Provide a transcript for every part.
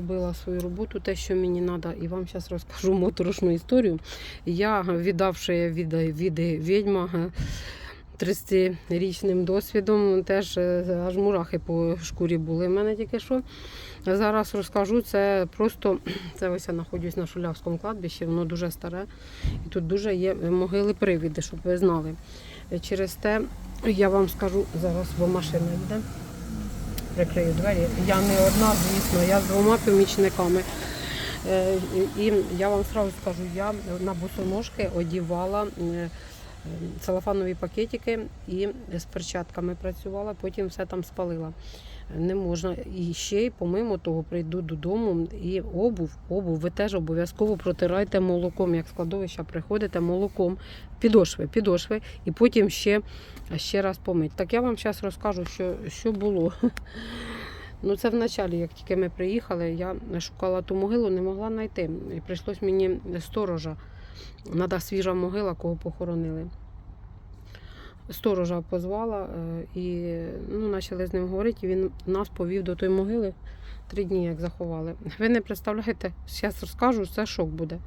Робила свою роботу, те, що мені треба, і вам зараз розкажу моторошну історію. Я, віддавши від, від відьма е, 30-річним досвідом, теж е, аж мурахи по шкурі були в мене тільки що. Зараз розкажу, це просто це ось я знаходжусь на Шулявському кладбищі, воно дуже старе. І тут дуже є могили привіди, щоб ви знали. Через те я вам скажу зараз, бо машина йде прикрию двері. Я не одна, звісно, я з двома помічниками. Е, І я вам одразу скажу, я на босоножки одівала е, е, целофанові пакетики і з перчатками працювала, потім все там спалила. Не можна. І ще й помимо того прийду додому і обув, обув ви теж обов'язково протирайте молоком. Як з кладовища приходите молоком, підошви, підошви, і потім ще, ще раз помить. Так я вам зараз розкажу, що, що було. Ну, це вначалі, як тільки ми приїхали, я шукала ту могилу, не могла знайти. І прийшлось мені сторожа. Треба свіжа могила, кого похоронили. Сторожа позвала е, і ну, почали з ним говорити. і Він нас повів до тої могили три дні, як заховали. Ви не представляєте, зараз розкажу, це шок буде.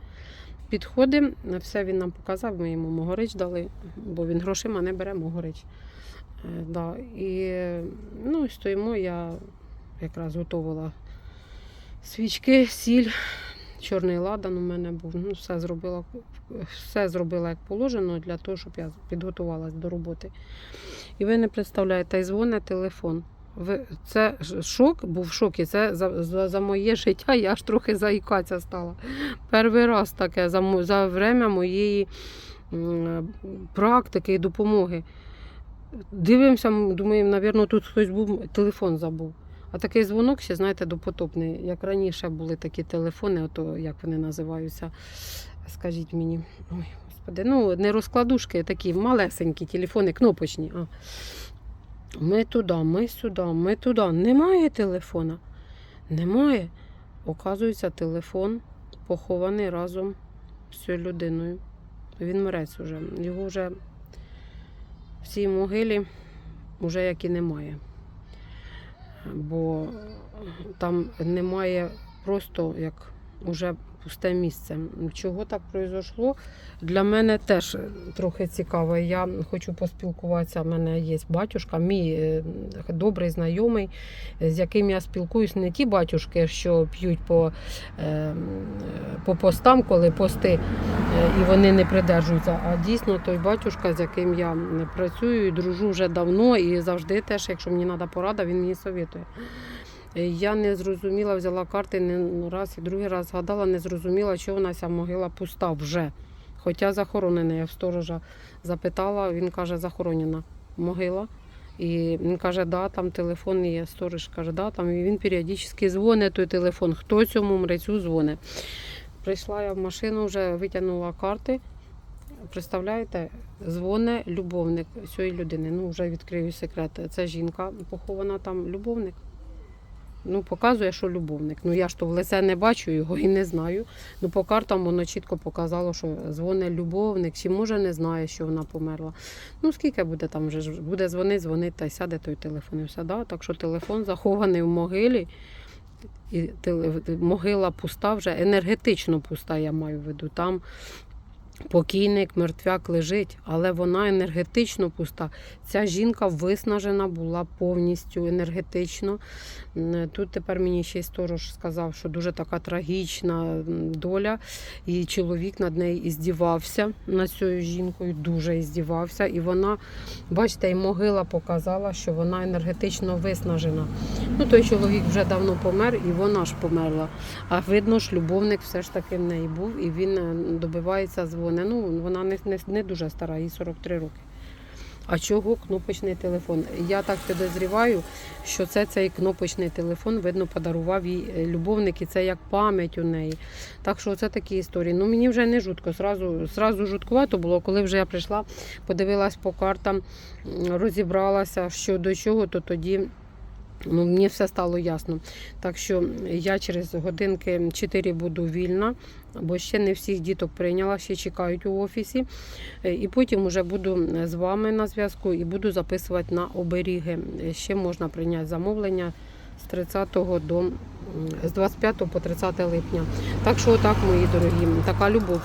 Підходимо, все він нам показав, ми йому могорич дали, бо він грошима не бере могорич. Е, Да. І ну, стоїмо, я якраз готувала свічки, сіль, чорний ладан у мене був. Ну, все зробила, все зробила як положено для того, щоб я підготувалась до роботи. І ви не представляєте, і дзвонить телефон. Це шок, був в шокі. Це за, за, за моє життя я аж трохи заїкатися стала. Перший раз таке за, за время моєї практики і допомоги. Дивимося, думаємо, напевно, тут хтось був, телефон забув. А такий дзвонок ще, знаєте, допотопний. Як раніше були такі телефони, ото як вони називаються, скажіть мені. Ой, господи, ну не розкладушки, а такі малесенькі телефони, кнопочні. А. Ми туди, ми сюди, ми туди. Немає телефона. Немає. Оказується, телефон похований разом з цією людиною. Він мрець уже. Його вже в цій могилі вже як і немає. Бо там немає просто як уже пусте місце. Чого так произошло? Для мене теж трохи цікаво. Я хочу поспілкуватися. У мене є батюшка, мій е, добрий знайомий, з яким я спілкуюсь не ті батюшки, що п'ють по, е, по постам, коли пости, е, і вони не придержуються. А дійсно той батюшка, з яким я працюю і дружу вже давно, і завжди теж, якщо мені треба порада, він мені совітує. Е, Я не зрозуміла, взяла карти не раз і другий раз згадала, не зрозуміла, що вона ця могила пуста вже. Хоча захоронена, я в сторожа запитала, він каже, захоронена могила. І він каже, да, там телефон є. Сторож каже, да, там і він періодично дзвонить той телефон. Хто цьому мрецю дзвонить? Прийшла я в машину, вже витягнула карти. Представляєте, дзвоне любовник цієї людини. Ну, вже відкрию секрет. Це жінка похована там, любовник. Ну, показує, що любовник. Ну я ж то в лице не бачу його і не знаю. Ну, по картам воно чітко показало, що дзвоне любовник, чи може не знає, що вона померла. Ну, скільки буде там вже буде дзвонити, дзвонить та й сяде той телефон і все. Так що телефон захований в могилі. І могила пуста вже енергетично пуста, я маю в виду. Там покійник, мертвяк лежить, але вона енергетично пуста. Ця жінка виснажена була повністю енергетично. Тут тепер мені ще й сторож сказав, що дуже така трагічна доля, і чоловік над нею іздівався над цією жінкою, дуже іздівався. І вона, бачите, і могила показала, що вона енергетично виснажена. Ну, той чоловік вже давно помер, і вона ж померла. А видно ж, любовник все ж таки в неї був, і він е, добивається дзвони. Ну, вона не, не, не дуже стара, їй 43 роки. А чого кнопочний телефон? Я так підозріваю, що це цей кнопочний телефон, видно, подарував їй е, любовник, і це як пам'ять у неї. Так що це такі історії. Ну мені вже не жутко. Сразу, сразу жуткувато було, коли вже я прийшла, подивилась по картам, розібралася, що до чого, то тоді. Ну, мені все стало ясно. Так що я через годинки 4 буду вільна, бо ще не всіх діток прийняла, ще чекають у офісі. Е, І потім вже буду з вами на зв'язку і буду записувати на оберіги. Ще можна прийняти замовлення з 30 до з 25 по 30 липня. Так що отак, мої дорогі, така любов.